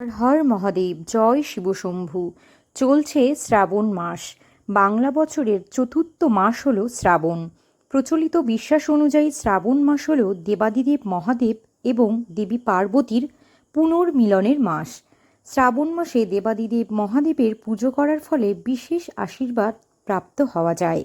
হর মহাদেব, জয় শিবশম্ভু চলছে শ্রাবণ মাস। বাংলা বছরের চতুর্থ মাস হল শ্রাবণ। প্রচলিত বিশ্বাস অনুযায়ী শ্রাবণ মাস হল দেবাদিদেব মহাদেব এবং দেবী পার্বতীর পুনর্মিলনের মাস। শ্রাবণ মাসে দেবাদিদেব মহাদেবের পুজো করার ফলে বিশেষ আশীর্বাদ প্রাপ্ত হওয়া যায়।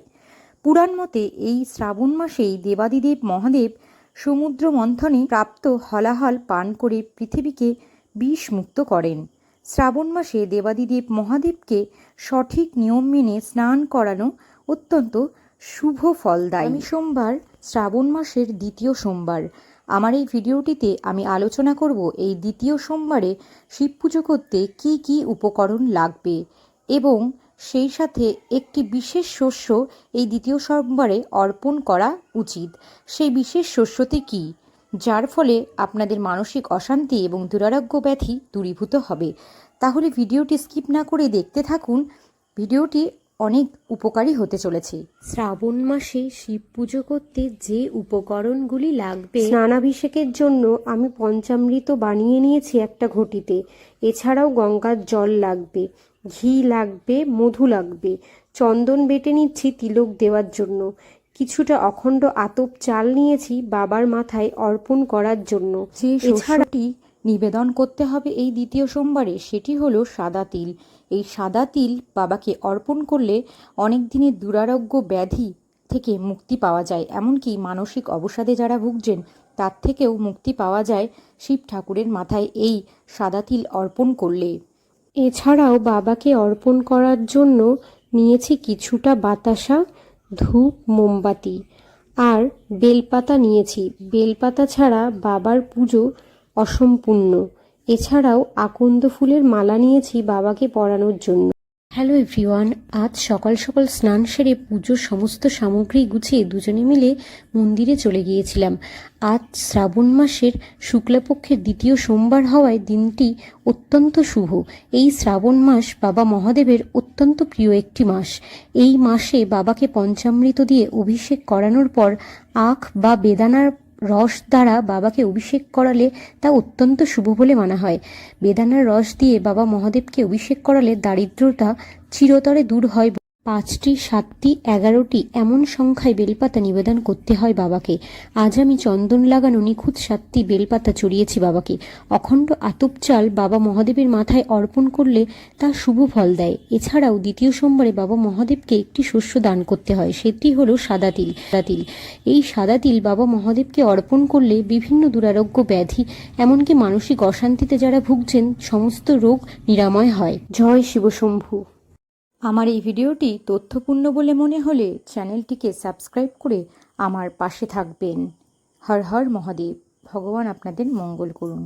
পুরাণ মতে এই শ্রাবণ মাসেই দেবাদিদেব মহাদেব সমুদ্র মন্থনে প্রাপ্ত হলাহল পান করে পৃথিবীকে বিষ মুক্ত করেন। শ্রাবণ মাসে দেবাদিদেব মহাদেবকে সঠিক নিয়ম মেনে স্নান করানো অত্যন্ত শুভ ফলদায়ী। আমি সোমবার, শ্রাবণ মাসের দ্বিতীয় সোমবার। আমার এই ভিডিওটিতে আমি আলোচনা করব এই দ্বিতীয় সোমবারে শিব পুজো করতে কি কি উপকরণ লাগবে এবং সেই সাথে একটি বিশেষ শস্য এই দ্বিতীয় সোমবারে অর্পণ করা উচিত। সেই বিশেষ শস্যটি কী? যার ফলে আপনাদের মানসিক অশান্তি এবং দুরারোগ্য ব্যাধি দূরীভূত হবে। তাহলে ভিডিওটি স্কিপ না করে দেখতে থাকুন। ভিডিওটি অনেক উপকারী হতে চলেছে। শ্রাবণ মাসে শিব পুজো করতে যে উপকরণগুলি লাগবে স্নানাভিষেকের জন্য আমি পঞ্চামৃত বানিয়ে নিয়েছি একটা ঘটিতে। এছাড়াও গঙ্গার জল লাগবে ঘি লাগবে মধু লাগবে। চন্দন বেটে নিচ্ছি তিলক দেওয়ার জন্য। কিছুটা অখণ্ড আতপ চাল নিয়েছি বাবার মাথায় অর্পণ করার জন্য। যে শস্যটি নিবেদন করতে হবে এই দ্বিতীয় সোমবারে সেটি হলো সাদা তিল। এই সাদা তিল বাবাকে অর্পণ করলে অনেক দিনের দুরারোগ্য ব্যাধি থেকে মুক্তি পাওয়া যায়। এমনকি মানসিক অবসাদে যারা ভুগছেন তার থেকেও মুক্তি পাওয়া যায় শিব ঠাকুরের মাথায় এই সাদা তিল অর্পণ করলে। এছাড়াও বাবাকে অর্পণ করার জন্য নিয়েছি কিছুটা বাতাসা ধূপ, মোমবাতি। আর বেলপাতা নিয়েছি। বেলপাতা ছাড়া বাবার পুজো অসম্পূর্ণ। এছাড়াও আকন্দ ফুলের মালা নিয়েছি বাবাকে পরানোর জন্য। হ্যালো এভরিওয়ান, আজ সকাল সকাল স্নান সেরে পুজোর সমস্ত সামগ্রী গুছিয়ে দুজনে মিলে মন্দিরে চলে গিয়েছিলাম। আজ শ্রাবণ মাসের শুক্লাপক্ষের দ্বিতীয় সোমবার হওয়ায় দিনটি অত্যন্ত শুভ। এই শ্রাবণ মাস বাবা মহাদেবের অত্যন্ত প্রিয় একটি মাস। এই মাসে বাবাকে পঞ্চামৃত দিয়ে অভিষেক করানোর পর আখ বা বেদানার রস দ্বারা বাবাকে অভিষেক করালে তা অত্যন্ত শুভ বলে মানা হয়। বেদানার রস দিয়ে বাবা মহাদেবকে অভিষেক করালে দারিদ্রতা চিরতরে দূর হয় পাঁচটি, সাতটি, এগারোটি এমন সংখ্যায় বেলপাতা নিবেদন করতে হয় বাবাকে। আজ আমি চন্দন লাগানো নিখুঁত সাতটি বেলপাতা চড়িয়েছি বাবাকে। অখণ্ড আতপ চাল বাবা মহাদেবের মাথায় অর্পণ করলে তা শুভ ফল দেয়। এছাড়াও দ্বিতীয় সোমবারে বাবা মহাদেবকে একটি শস্য দান করতে হয়, সেটি হলো সাদা তিল। সাদা তিল। এই সাদা তিল বাবা মহাদেবকে অর্পণ করলে বিভিন্ন দুরারোগ্য ব্যাধি, এমনকি মানসিক অশান্তিতে যারা ভুগছেন, সমস্ত রোগ নিরাময় হয়। জয় শিবশম্ভু। আমার এই ভিডিওটি তথ্যপূর্ণ বলে মনে হলে চ্যানেলটিকে সাবস্ক্রাইব করে আমার পাশে থাকবেন। হর হর মহাদেব, ভগবান আপনাদের মঙ্গল করুন।